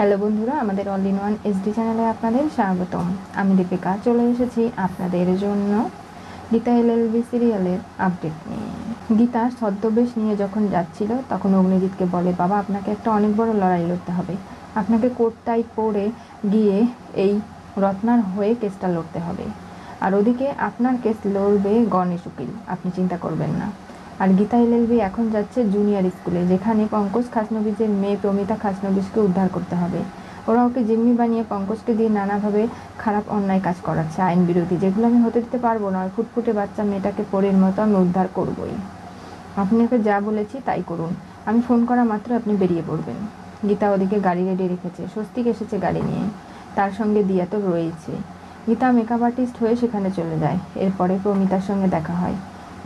Hello বন্ধুরা, আমাদের all in one SD চ্যানেলে আপনাদের স্বাগতম। আমি দীপিকা, চলে এসেছি আপনাদের জন্য গীতা এলএলবি সিরিয়ালের আপডেট নিয়ে। গীতা ছদ্মবেশ নিয়ে যখন যাচ্ছিল, তখন অগ্নিজিৎকে বলে, বাবা, আপনাকে একটা অনেক বড় লড়াই লড়তে হবে। আপনাকে কোট টাইট পরে গিয়ে এই রত্নার হয়ে কেসটা লড়তে হবে। আর ওদিকে আপনার কেস লড়বে গণেশ উকিল। আপনি চিন্তা করবেন না। আর গীতা এলএলবি এখন যাচ্ছে জুনিয়র স্কুলে যেখানে পঙ্কজ খাসনবিজের মেয়ে প্রমিতা খাসনবিজকে উদ্ধার করতে হবে। ওরা ওকে জিম্মি বানিয়ে পঙ্কজকে দিয়ে নানাভাবে খারাপ অন্যায় কাজ করাচ্ছে আইন বিরোধী। যেগুলো আমি হতে দিতে পারব না ফুটফুটে বাচ্চা মেয়েটাকে পরের মতো আমি উদ্ধার করবই। আপনি ওকে যা বলেছি তাই করুন। আমি ফোন করা মাত্র আপনি বেরিয়ে পড়বেন। গীতা ওদিকে গাড়ি রেডি রেখেছে, স্বস্তিক এসেছে গাড়ি নিয়ে। তার সঙ্গে দিয়া তো রয়েছে। গীতা মেকআপ আর্টিস্ট হয়ে সেখানে চলে যায়। এরপরে প্রমিতার সঙ্গে দেখা হয়।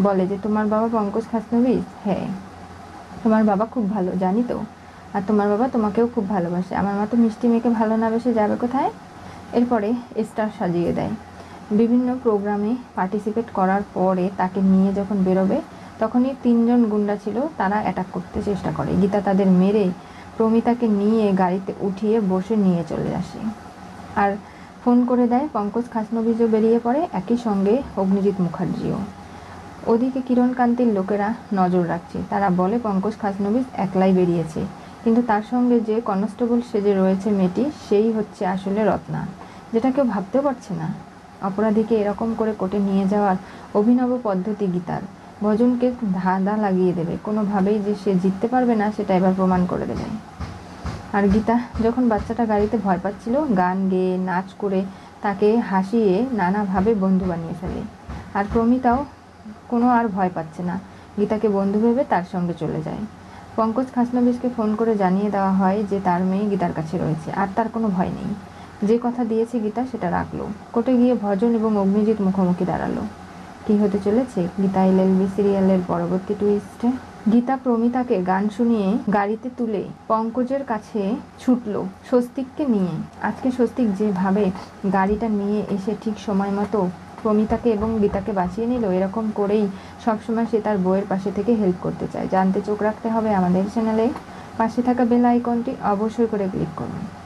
বলে যে, তোমার বাবা পঙ্কজ খাসনবিস হ্যাঁ। তোমার বাবা খুব ভালো, জানি তো। আর তোমার বাবা তোমাকেও খুব ভালোবাসে। আমার মতো মিষ্টি মেয়েকে ভালো না বেসে যাবে কোথায়? এরপরে স্টার সাজিয়ে দেয়। বিভিন্ন প্রোগ্রামে পার্টিসিপেট করার পরে তাকে নিয়ে যখন বেরোবে, তখনই তিনজন গুন্ডা ছিল, তারা অ্যাটাক করতে চেষ্টা করে। গীতা তাদের মেরে প্রমিতাকে নিয়ে গাড়িতে উঠিয়ে বসে নিয়ে চলে আসে। আর ফোন করে দেয়, পঙ্কজ খাসনবিজও বেরিয়ে পড়ে। একই সঙ্গে অগ্নিজিৎ মুখার্জিও। ওদিকে কিরণকান্তির লোকেরা নজর রাখছে। তারা বলে, পঙ্কজ খাসনবিস একলাই বেরিয়েছে। কিন্তু তার সঙ্গে যে কনস্টেবল সেজে রয়েছে মেয়েটি, সেই হচ্ছে আসলে রত্না। যেটা কেউ ভাবতে পারছে না। অপরাধীকে এরকম করে কোর্টে নিয়ে যাওয়ার অভিনব পদ্ধতি গীতার ভজনকে ধাঁধা লাগিয়ে দেবে। কোনোভাবেই যে সে জিততে পারবে না, সেটা এবার প্রমাণ করে দেবে। আর গীতা যখন বাচ্চাটা গাড়িতে ভয় পাচ্ছিল, গান গেয়ে নাচ করে তাকে হাসিয়ে নানাভাবে বন্ধু বানিয়ে ফেলে। আর প্রমিতাও কোনো আর ভয় পাচ্ছে না। গীতাকে বন্ধু ভেবে তার সঙ্গে চলে যায়। পঙ্কজ খাসনবিসকে ফোন করে জানিয়ে দেওয়া হয় যে তার মেয়ে গীতার কাছে রয়েছে, আর তার কোনো ভয় নেই। যে কথা দিয়েছে গীতা সেটা রাখল। কোর্টে গিয়ে ভজন এবং অগ্নিজিৎ মুখোমুখি দাঁড়াল। কি হতে চলেছে? গীতা এলএলবি সিরিয়ালের পরবর্তী টুইস্টে গীতা প্রমিতাকে গান শুনিয়ে গাড়িতে তুলে পঙ্কজের কাছে ছুটলো স্বস্তিককে নিয়ে। আজকে স্বস্তিক যেভাবে গাড়িটা নিয়ে এসে ঠিক সময় মতো প্রমিতাকে এবং গীতাকে বাঁচিয়ে নিল। এরকম করেই সবসময় সে তার বইয়ের পাশে থেকে হেল্প করতে চায়। জানতে চোখ রাখতে হবে আমাদের চ্যানেলে পাশে থাকা বেল আইকনটি অবশ্যই করে ক্লিক করুন।